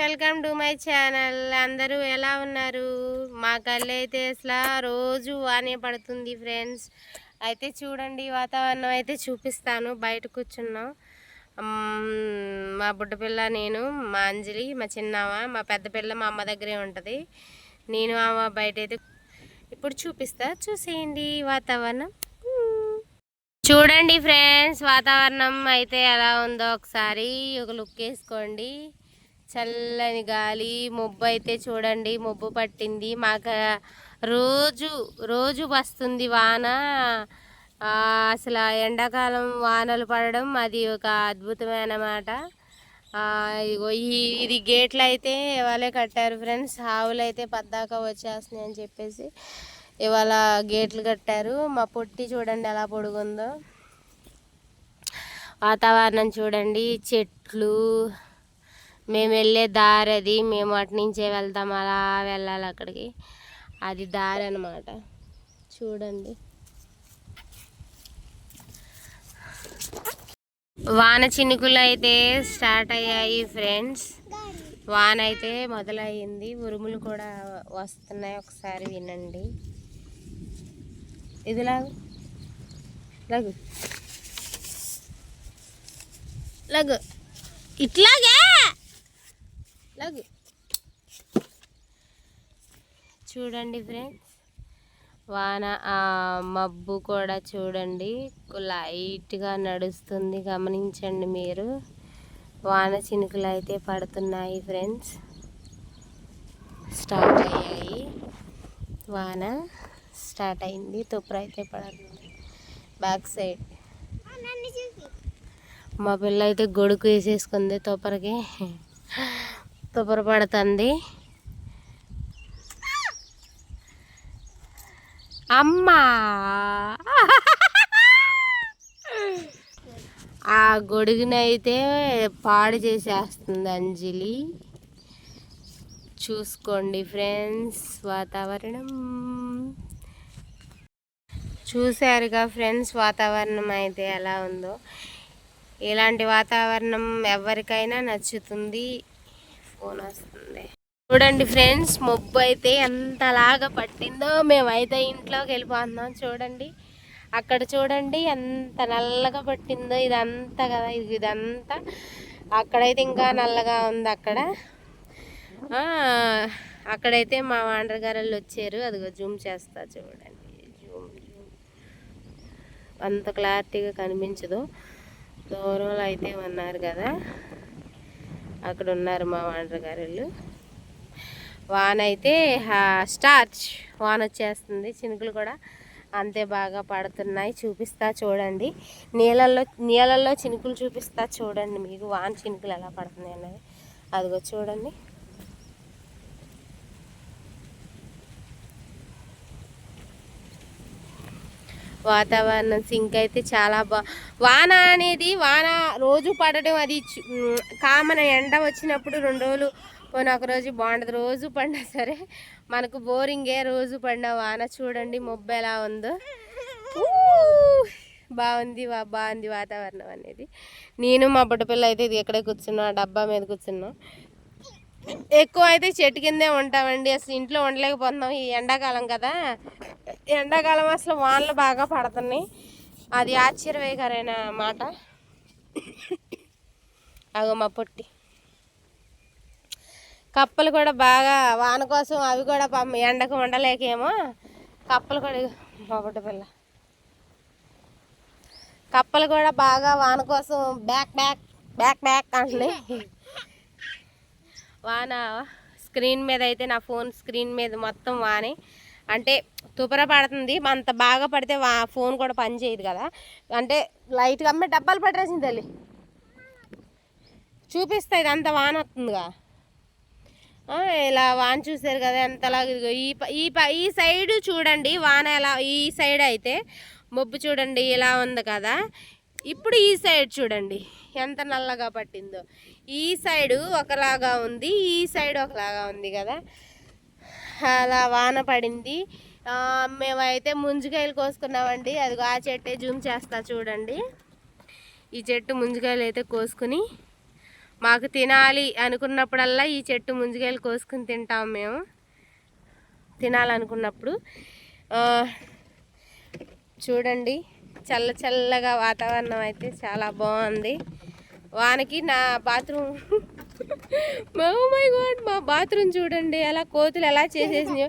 Welcome to my channel. అందరూ ఎలా ఉన్నారు? మా కళ్ళు అయితే అసలు రోజు వానే పడుతుంది ఫ్రెండ్స్. అయితే చూడండి వాతావరణం అయితే చూపిస్తాను. బయట కూర్చున్నాం. మా బుడ్డపిల్ల నేను మా అంజలి మా చిన్నమ్మ మా పెద్ద పిల్ల మా అమ్మ దగ్గరే ఉంటుంది. నేను ఆమె బయట అయితే ఇప్పుడు చూపిస్తా. చూసేయండి వాతావరణం. చూడండి ఫ్రెండ్స్ వాతావరణం అయితే ఎలా ఉందో ఒకసారి ఒక లుక్ వేసుకోండి. చల్లని గాలి మబ్బు అయితే చూడండి మబ్బు పట్టింది. మాకు రోజు రోజు వస్తుంది వాన. అసలు ఎండాకాలం వానలు పడడం అది ఒక అద్భుతమైన మాట. ఇగో ఈ ఇది గేట్లు అయితే ఇవాళే కట్టారు ఫ్రెండ్స్. ఆవులు అయితే పద్దాకా వచ్చేస్తున్నాయి అని చెప్పేసి ఇవాళ గేట్లు కట్టారు. మా పొట్టి చూడండి ఎలా పొడుగుందో. వాతావరణం చూడండి చెట్లు మేము వెళ్ళే దారి అది. మేము అటు నుంచే వెళ్తాం అలా వెళ్ళాలి అక్కడికి. అది దారి అన్నమాట. చూడండి. వాన చినుకులు అయితే స్టార్ట్ అయ్యాయి ఫ్రెండ్స్. వాన అయితే మొదలయ్యింది. ఉరుములు కూడా వస్తున్నాయి. ఒకసారి వినండి. ఇది లాగు. లగు. లగు. ఇట్లాగే లగు చూడండి ఫ్రెండ్స్. వాన మబ్బు కూడా చూడండి. లైట్గా నడుస్తుంది. గమనించండి మీరు. వాన చినుకులు అయితే పడుతున్నాయి ఫ్రెండ్స్. స్టార్ట్ అయ్యాయి. వాన స్టార్ట్ అయింది. తుప్పరు అయితే పడుతుంది బ్యాక్ సైడ్. మా పిల్ల అయితే గొడుకు వేసేసుకుంది తుప్పరకి తుప్పర అమ్మా! ఆ గొడుగునైతే పాడు చేసేస్తుంది అంజలి. చూసుకోండి ఫ్రెండ్స్ వాతావరణం. చూశారుగా ఫ్రెండ్స్ వాతావరణం అయితే ఎలా ఉందో. ఇలాంటి వాతావరణం ఎవరికైనా నచ్చుతుంది. ఫోన్ వస్తుంది చూడండి ఫ్రెండ్స్ మొబ్బు అయితే ఎంతలాగా పట్టిందో మేమైతే ఇంట్లోకి వెళ్ళిపోతున్నాం చూడండి. అక్కడ చూడండి ఎంత నల్లగా పట్టిందో ఇదంతా కదా ఇది ఇదంతా. అక్కడైతే ఇంకా నల్లగా ఉంది అక్కడ. అక్కడైతే మా వాండర్ గారు వాళ్ళు వచ్చారు. అదిగో జూమ్ చేస్తా చూడండి. Zoom zoom. అంత క్లారిటీగా కనిపించదు. దూరంలో అయితే ఉన్నారు కదా. అక్కడ ఉన్నారు మా వాండర్ గారు వాన అయితే స్టార్చ్ వాన వచ్చేస్తుంది చినుకులు కూడా అంతే బాగా పడుతున్నాయి. చూపిస్తా చూడండి. నీళ్ళల్లో నీళ్ళల్లో చినుకులు చూపిస్తా చూడండి మీకు. వాన చినుకులు ఎలా పడుతున్నాయి అన్నది. అదిగో చూడండి. వాతావరణం సింక్ అయితే చాలా బా వాన అనేది వాన రోజు పడడం అది కామన్ ఎండ వచ్చినప్పుడు రెండు రోజులు పోనీ ఒక రోజు బాగుండదు రోజు పడినా సరే మనకు బోరింగే రోజు పడిన వాన చూడండి మొబ్బు ఎలా ఉందో. బాగుంది వా బాగుంది వాతావరణం అనేది. నేను మా బుడ్డపిల్ల అయితే ఇది ఎక్కడే కూర్చున్నా డబ్బా మీద కూర్చున్నాం. ఎక్కువ అయితే చెట్టు కిందే ఉంటామండి అసలు ఇంట్లో ఉండలేకపోతున్నాం ఈ ఎండాకాలం కదా. ఎండాకాలం అసలు వానలు బాగా పడుతున్నాయి. అది ఆశ్చర్యకరైన మాట. అగో మా పొట్టి. కప్పలు కూడా బాగా వాన కోసం అవి కూడా పాపం ఎండకు ఉండలేకేమో. కప్పలు కూడా మా బుడ్డ పిల్ల. కప్పలు కూడా బాగా వాన కోసం బ్యాక్ బ్యాక్ బ్యాక్ బ్యాక్ అంటున్నాయి వాన స్క్రీన్ మీద అయితే నా ఫోన్ స్క్రీన్ మీద మొత్తం వానే. అంటే తుపర పడుతుంది అంత బాగా పడితే వా ఫోన్ కూడా పని చేయదు కదా. అంటే లైట్గా అమ్మే డబ్బాలు పట్టేసింది తల్లి. చూపిస్తా ఇది అంత వాన వస్తుందిగా. ఇలా వాన చూసారు కదా ఎంతలాగా ఇదిగో. ఈ ప- ఈ ఈ సైడ్ చూడండి వాన ఎలా ఈ సైడ్ అయితే మబ్బు చూడండి ఇలా ఉంది కదా. ఇప్పుడు ఈ సైడ్ చూడండి ఎంత నల్లగా పట్టిందో. ఈ సైడు ఒకలాగా ఉంది ఈ సైడ్ ఒకలాగా ఉంది కదా. అలా వాన పడింది. మేమైతే ముంజికాయలు కోసుకున్నామండి. అదిగో ఆ చెట్టే జూమ్ చేస్తా చూడండి. ఈ చెట్టు ముంజికాయలు అయితే కోసుకుని మాకు తినాలి అనుకున్నప్పుడల్లా ఈ చెట్టు ముంజికాయలు కోసుకుని తింటాం మేము. తినాలనుకున్నప్పుడు. చూడండి. చల్ల చల్లగా వాతావరణం అయితే చాలా బాగుంది. వానకి నా బాత్రూమ్ మై గాడ్ oh మా బాత్రూమ్ చూడండి అలా కోతులు ఎలా చేసేసినాయో.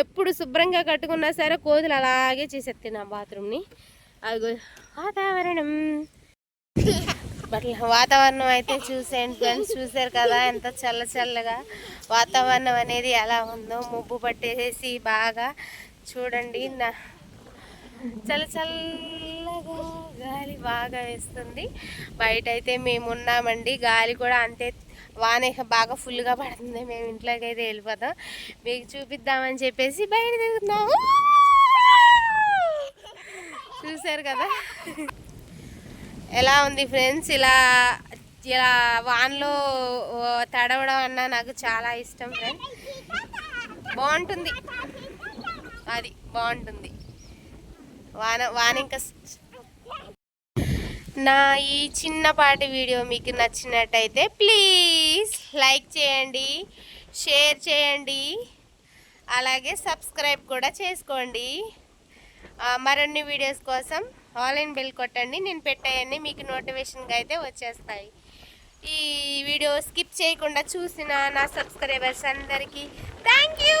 ఎప్పుడు శుభ్రంగా కట్టుకున్నా సరే కోతులు అలాగే చేసేస్తాయి నా బాత్రూమ్ని. అది వాతావరణం. బట్ల వాతావరణం అయితే చూసేయండి ఫ్రెండ్స్ చూసారు కదా ఎంత చల్ల చల్లగా వాతావరణం అనేది ఎలా ఉందో. ముబ్బు పట్టేసి బాగా చూడండి నా చల్ల చల్ల గాలి బాగా వేస్తుంది. బయట అయితే మేము ఉన్నామండి గాలి కూడా అంతే వాన బాగా ఫుల్గా పడుతుంది. మేము ఇంట్లోకి అయితే వెళ్ళిపోతాం. మీకు చూపిద్దామని చెప్పేసి బయట తిరుగుతున్నాము చూసారు కదా? ఎలా ఉంది ఫ్రెండ్స్? ఇలా ఇలా వాన్లో తడవడం అన్నా నాకు చాలా ఇష్టం ఫ్రెండ్స్. బాగుంటుంది. అది బాగుంటుంది. వాన వాన ఇంకా నా ఈ చిన్నపాటి వీడియో మీకు నచ్చినట్టయితే ప్లీజ్ లైక్ చేయండి షేర్ చేయండి అలాగే సబ్స్క్రైబ్ కూడా చేసుకోండి. మరిన్ని వీడియోస్ కోసం ఆన్లైన్ బిల్ కొట్టండి నేను పెట్టాయన్నీ మీకు నోటిఫికేషన్గా అయితే వచ్చేస్తాయి. ఈ వీడియో స్కిప్ చేయకుండా చూసిన నా సబ్స్క్రైబర్స్ అందరికీ థ్యాంక్ యూ!